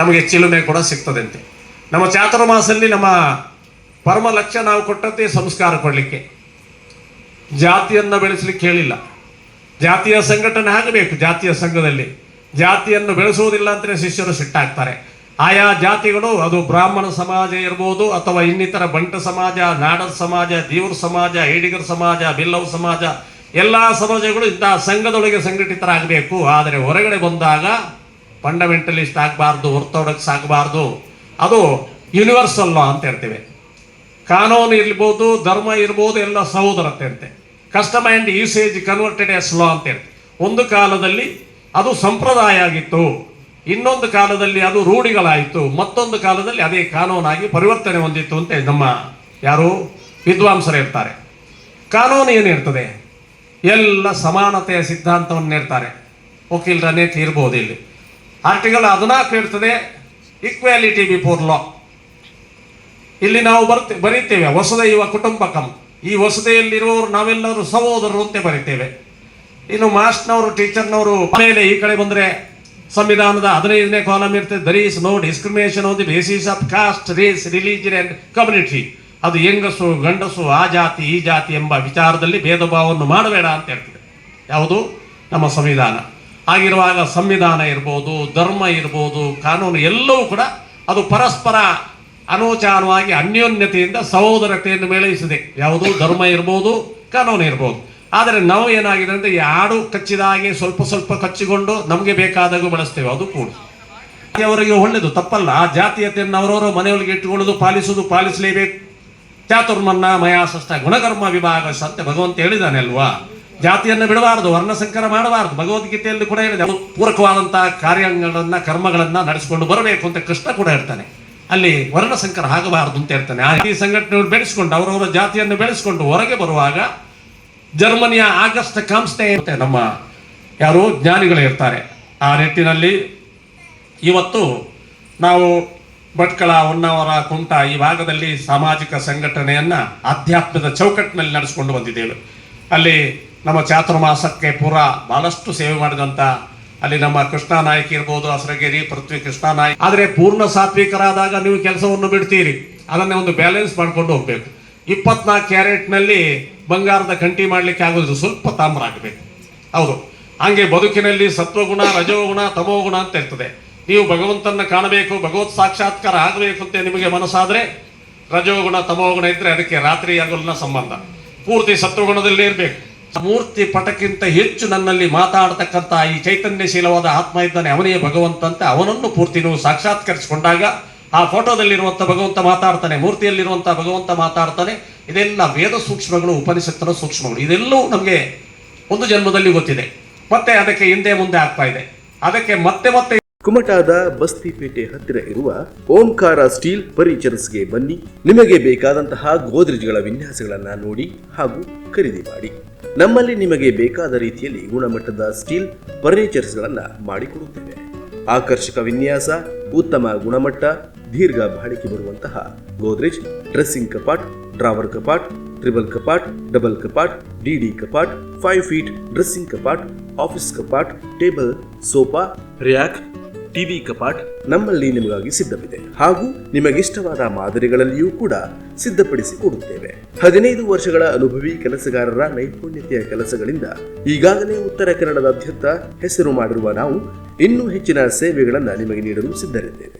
ನಮಗೆ ಚಿಲುಮೆ ಕೂಡ ಸಿಗ್ತದಂತೆ. ನಮ್ಮ ಚಾತುರ್ಮಾಸಲ್ಲಿ ನಮ್ಮ ಪರಮ ಲಕ್ಷ್ಯ ನಾವು ಕೊಟ್ಟಂತೆ ಸಂಸ್ಕಾರ ಕೊಡಲಿಕ್ಕೆ. ಜಾತಿಯನ್ನು ಬೆಳೆಸಲಿಕ್ಕೆ ಹೇಳಿಲ್ಲ. ಜಾತಿಯ ಸಂಘಟನೆ ಆಗಬೇಕು ಜಾತಿಯ ಸಂಘದಲ್ಲಿ. ಜಾತಿಯನ್ನು ಬೆಳೆಸುವುದಿಲ್ಲ ಅಂತಲೇ ಶಿಷ್ಯರು ಸಿಟ್ಟಾಗ್ತಾರೆ. ಆಯಾ ಜಾತಿಗಳು, ಅದು ಬ್ರಾಹ್ಮಣ ಸಮಾಜ ಇರ್ಬೋದು, ಅಥವಾ ಇನ್ನಿತರ ಬಂಟ ಸಮಾಜ, ನಾಡರ ಸಮಾಜ, ದೇವ್ರ ಸಮಾಜ ಏಡಿಗರ ಸಮಾಜ, ಬಿಲ್ಲವ ಸಮಾಜ, ಎಲ್ಲ ಸಮಾಜಗಳು ಇಂತಹ ಸಂಘದೊಳಗೆ ಸಂಘಟಿತರಾಗಬೇಕು. ಆದರೆ ಹೊರಗಡೆ ಬಂದಾಗ ಫಂಡಮೆಂಟಲಿಸ್ಟ್ ಆಗಬಾರ್ದು ಹೊರ್ತೊಡಕ್ಕೆ ಆಗಬಾರ್ದು, ಅದು ಯೂನಿವರ್ಸಲ್ ಲಾ ಅಂತ ಹೇಳ್ತೇವೆ. ಕಾನೂನು ಇರ್ಬೋದು, ಧರ್ಮ ಇರ್ಬೋದು, ಎಲ್ಲ ಸಹೋದರತೆ ಅಂತೆ custom and usage converted as law ಅಂತ ಹೇಳ್ತೇವೆ. ಒಂದು ಕಾಲದಲ್ಲಿ ಅದು ಸಂಪ್ರದಾಯ ಆಗಿತ್ತು. ಇನ್ನೊಂದು ಕಾಲದಲ್ಲಿ ಅದು ರೂಢಿಗಳಾಯಿತು. ಮತ್ತೊಂದು ಕಾಲದಲ್ಲಿ ಅದೇ ಕಾನೂನಾಗಿ ಪರಿವರ್ತನೆ ಹೊಂದಿತ್ತು ಅಂತ ನಮ್ಮ ಯಾರು ವಿದ್ವಾಂಸರು ಇರ್ತಾರೆ ಕಾನೂನು ಏನಿರ್ತದೆ ಎಲ್ಲ ಸಮಾನತೆಯ ಸಿದ್ಧಾಂತವನ್ನು ಇರ್ತಾರೆ ವಕೀಲರನ್ನೇ ತೀರ್ಬೋದು ಇಲ್ಲಿ. ಆರ್ಟಿಕಲ್ ಹದಿನಾಲ್ಕು ಇರ್ತದೆ ಈಕ್ವಾಲಿಟಿ ಬಿಫೋರ್ ಲಾ ಇಲ್ಲಿ ನಾವು ಬರ್ತೆ, ಬರೀತೇವೆ, ವಸುದೈವ ಕುಟುಂಬಕಂ. ಈ ವಸುದೆಯಲ್ಲಿರುವವರು ನಾವೆಲ್ಲರೂ ಸಹೋದರರು ಅಂತ ಬರೀತೇವೆ. ಇನ್ನು ಮಾಸ್ಟ್ನವರು, ಟೀಚರ್ನವರು ಮೇಲೆ ಈ ಕಡೆ ಬಂದರೆ ಸಂವಿಧಾನದ ಹದಿನೈದನೇ ಕಾಲಮ್ ಇರ್ತದೆ there is no discrimination on the basis of caste race religion and community ಅದು ಹೆಂಗಸು, ಗಂಡಸು, ಆ ಜಾತಿ, ಈ ಜಾತಿ ಎಂಬ ವಿಚಾರದಲ್ಲಿ ಭೇದ ಭಾವವನ್ನು ಮಾಡಬೇಡ ಅಂತ ಹೇಳ್ತದೆ. ಯಾವುದು? ನಮ್ಮ ಸಂವಿಧಾನ. ಆಗಿರುವಾಗ ಸಂವಿಧಾನ ಇರ್ಬೋದು, ಧರ್ಮ ಇರ್ಬೋದು, ಕಾನೂನು ಎಲ್ಲವೂ ಕೂಡ ಅದು ಪರಸ್ಪರ ಅನೋಚಾನವಾಗಿ ಅನ್ಯೋನ್ಯತೆಯಿಂದ ಸಹೋದರತೆಯನ್ನು ಮೇಳೈಸಿದೆ. ಯಾವುದು? ಧರ್ಮ ಇರ್ಬೋದು, ಕಾನೂನು ಇರ್ಬೋದು. ಆದರೆ ನಾವು ಏನಾಗಿದೆ ಅಂದರೆ ಈ ಹಾಡು ಕಚ್ಚಿದ ಹಾಗೆ ಸ್ವಲ್ಪ ಸ್ವಲ್ಪ ಕಚ್ಚಿಕೊಂಡು ನಮಗೆ ಬೇಕಾದಾಗ ಬಳಸ್ತೇವೆ, ಅದು ಕೂಡ. ಅವರಿಗೆ ಒಳ್ಳೆಯದು ತಪ್ಪಲ್ಲ. ಆ ಜಾತೀಯತೆಯನ್ನು ಅವರವರ ಮನೆಯೊಳಗೆ ಇಟ್ಟುಕೊಳ್ಳೋದು ಪಾಲಿಸೋದು ಪಾಲಿಸಲೇಬೇಕು. ಚಾತುರ್ಮನ್ನ ಮಯಾಸಷ್ಟ ಗುಣಕರ್ಮ ವಿಭಾಗ ಸತ್ಯ ಭಗವಂತ ಹೇಳಿದಾನೆ ಅಲ್ವಾ? ಜಾತಿಯನ್ನು ಬಿಡಬಾರದು, ವರ್ಣಸಂಕರ ಮಾಡಬಾರದು. ಭಗವದ್ಗೀತೆಯಲ್ಲಿ ಕೂಡ ಹೇಳಿದೆ ಪೂರಕವಾದಂತಹ ಕಾರ್ಯಗಳನ್ನ, ಕರ್ಮಗಳನ್ನ ನಡೆಸಿಕೊಂಡು ಬರಬೇಕು ಅಂತ ಕೃಷ್ಣ ಕೂಡ ಹೇಳ್ತಾನೆ. ಅಲ್ಲಿ ವರ್ಣಸಂಕರ ಆಗಬಾರದು ಅಂತ ಹೇಳ್ತಾನೆ. ಆ ಈ ಸಂಘಟನೆಗಳು ಬೆಳೆಸ್ಕೊಂಡು, ಅವರವರ ಜಾತಿಯನ್ನು ಬೆಳೆಸ್ಕೊಂಡು ಹೊರಗೆ ಬರುವಾಗ ಜರ್ಮನಿಯ ಆಗಸ್ಟ್ ಕಾಂಸ್ಟೆ ಮತ್ತೆ ನಮ್ಮ ಯಾರು ಜ್ಞಾನಿಗಳು ಇರ್ತಾರೆ ಆ ನಿಟ್ಟಿನಲ್ಲಿ ಇವತ್ತು ನಾವು ಭಟ್ಕಳ, ಹೊನ್ನಾವರ ಕುಂಟ ಈ ಭಾಗದಲ್ಲಿ ಸಾಮಾಜಿಕ ಸಂಘಟನೆಯನ್ನ ಆಧ್ಯಾತ್ಮದ ಚೌಕಟ್ಟಿನಲ್ಲಿ ನಡೆಸಿಕೊಂಡು ಬಂದಿದ್ದೇವೆ. ಅಲ್ಲಿ ನಮ್ಮ ಚಾತುರ್ಮಾಸಕ್ಕೆ ಪೂರ ಬಹಳಷ್ಟು ಸೇವೆ ಮಾಡಿದಂಥ ಅಲ್ಲಿ ನಮ್ಮ ಕೃಷ್ಣ ನಾಯಕ್ ಇರ್ಬೋದು ಹಸರಗಿರಿ ಪೃಥ್ವಿ ಕೃಷ್ಣ ನಾಯಕ್. ಆದರೆ ಪೂರ್ಣ ಸಾತ್ವಿಕರಾದಾಗ ನೀವು ಕೆಲಸವನ್ನು ಬಿಡ್ತೀರಿ. ಅದನ್ನೇ ಒಂದು ಬ್ಯಾಲೆನ್ಸ್ ಮಾಡ್ಕೊಂಡು ಹೋಗ್ಬೇಕು. ಇಪ್ಪತ್ನಾಲ್ಕು ಕ್ಯಾರೆಟ್ನಲ್ಲಿ ಬಂಗಾರದ ಕಂಟಿ ಮಾಡಲಿಕ್ಕೆ ಆಗೋದು ಸ್ವಲ್ಪ ತಾಮ್ರ ಆಗಬೇಕು. ಹೌದು. ಹಂಗೆ ಬದುಕಿನಲ್ಲಿ ಸತ್ವಗುಣ, ರಜೋಗುಣ, ತಮೋಗುಣ ಅಂತ ಇರ್ತದೆ. ನೀವು ಭಗವಂತನ ಕಾಣಬೇಕು, ಭಗವತ್ ಸಾಕ್ಷಾತ್ಕಾರ ಆಗಬೇಕು ಅಂತ ನಿಮಗೆ ಮನಸ್ಸಾದರೆ ರಜೋಗುಣ, ತಮೋಗುಣ ಇದ್ರೆ ಅದಕ್ಕೆ ರಾತ್ರಿ ಹಗಲಿನ ಸಂಬಂಧ. ಪೂರ್ತಿ ಸತ್ವಗುಣದಲ್ಲಿ ಇರಬೇಕು. ಮೂರ್ತಿ ಪಟಕ್ಕಿಂತ ಹೆಚ್ಚು ನನ್ನಲ್ಲಿ ಮಾತಾಡತಕ್ಕಂಥ ಈ ಚೈತನ್ಯಶೀಲವಾದ ಆತ್ಮ ಇದ್ದಾನೆ, ಅವನೇ ಭಗವಂತ ಅಂತ ಅವನನ್ನು ಪೂರ್ತಿ ನೀವು ಸಾಕ್ಷಾತ್ಕರಿಸಿಕೊಂಡಾಗ ಆ ಫೋಟೋದಲ್ಲಿರುವಂಥ ಭಗವಂತ ಮಾತಾಡ್ತಾನೆ, ಮೂರ್ತಿಯಲ್ಲಿರುವಂಥ ಭಗವಂತ ಮಾತಾಡ್ತಾನೆ. ಇದೆಲ್ಲ ವೇದ ಸೂಕ್ಷ್ಮಗಳು, ಉಪನಿಷತ್ತರ ಸೂಕ್ಷ್ಮಗಳು, ಇದೆಲ್ಲವೂ ನಮಗೆ ಒಂದು ಜನ್ಮದಲ್ಲಿ ಗೊತ್ತಿದೆ. ಮತ್ತೆ ಅದಕ್ಕೆ ಹಿಂದೆ ಮುಂದೆ ಆಗ್ತಾ ಇದೆ. ಅದಕ್ಕೆ ಮತ್ತೆ ಮತ್ತೆ ಕುಮಟಾದ ಬಸ್ತಿಪೇಟೆ ಹತ್ತಿರ ಇರುವ ಓಂಕಾರ ಸ್ಟೀಲ್ ಫರ್ನಿಚರ್ಸ್ಗೆ ಬನ್ನಿ. ನಿಮಗೆ ಬೇಕಾದಂತಹ ಗೋದ್ರೇಜ್ಗಳ ವಿನ್ಯಾಸಗಳನ್ನ ನೋಡಿ ಹಾಗೂ ಖರೀದಿ ಮಾಡಿ. ನಮ್ಮಲ್ಲಿ ನಿಮಗೆ ಬೇಕಾದ ರೀತಿಯಲ್ಲಿ ಗುಣಮಟ್ಟದ ಸ್ಟೀಲ್ ಫರ್ನಿಚರ್ಸ್ಗಳನ್ನ ಮಾಡಿಕೊಡುತ್ತೇವೆ. ಆಕರ್ಷಕ ವಿನ್ಯಾಸ, ಉತ್ತಮ ಗುಣಮಟ್ಟ, ದೀರ್ಘ ಬಾಳಿಕೆ ಬರುವಂತಹ ಗೋದ್ರೇಜ್, ಡ್ರೆಸ್ಸಿಂಗ್ ಕಪಾಟ್, ಡ್ರಾವರ್ ಕಪಾಟ್ ಟ್ರಿಬಲ್ ಕಪಾಟ್, ಡಬಲ್ ಕಪಾಟ್ ಡಿಡಿ ಕಪಾಟ್, ಫೈವ್ ಫೀಟ್ ಡ್ರೆಸ್ಸಿಂಗ್ ಕಪಾಟ್, ಆಫೀಸ್ ಕಪಾಟ್, ಟೇಬಲ್, ಸೋಫಾ, ರ್ಯಾಕ್ ಟಿವಿ ಕಪಾಟ್ ನಮ್ಮಲ್ಲಿ ನಿಮಗಾಗಿ ಸಿದ್ಧವಿದೆ. ಹಾಗೂ ನಿಮಗಿಷ್ಟವಾದ ಮಾದರಿಗಳಲ್ಲಿಯೂ ಕೂಡ ಸಿದ್ಧಪಡಿಸಿ ಕೊಡುತ್ತೇವೆ. ಹದಿನೈದು ವರ್ಷಗಳ ಅನುಭವಿ ಕೆಲಸಗಾರರ ನೈಪುಣ್ಯತೆಯ ಕೆಲಸಗಳಿಂದ ಈಗಾಗಲೇ ಉತ್ತರ ಕನ್ನಡದಾದ್ಯಂತ ಹೆಸರು ಮಾಡಿರುವ ನಾವು ಇನ್ನೂ ಹೆಚ್ಚಿನ ಸೇವೆಗಳನ್ನು ನಿಮಗೆ ನೀಡಲು ಸಿದ್ಧರಿದ್ದೇವೆ.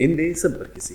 ಹಿಂದೆ ಸಂಪರ್ಕಿಸಿ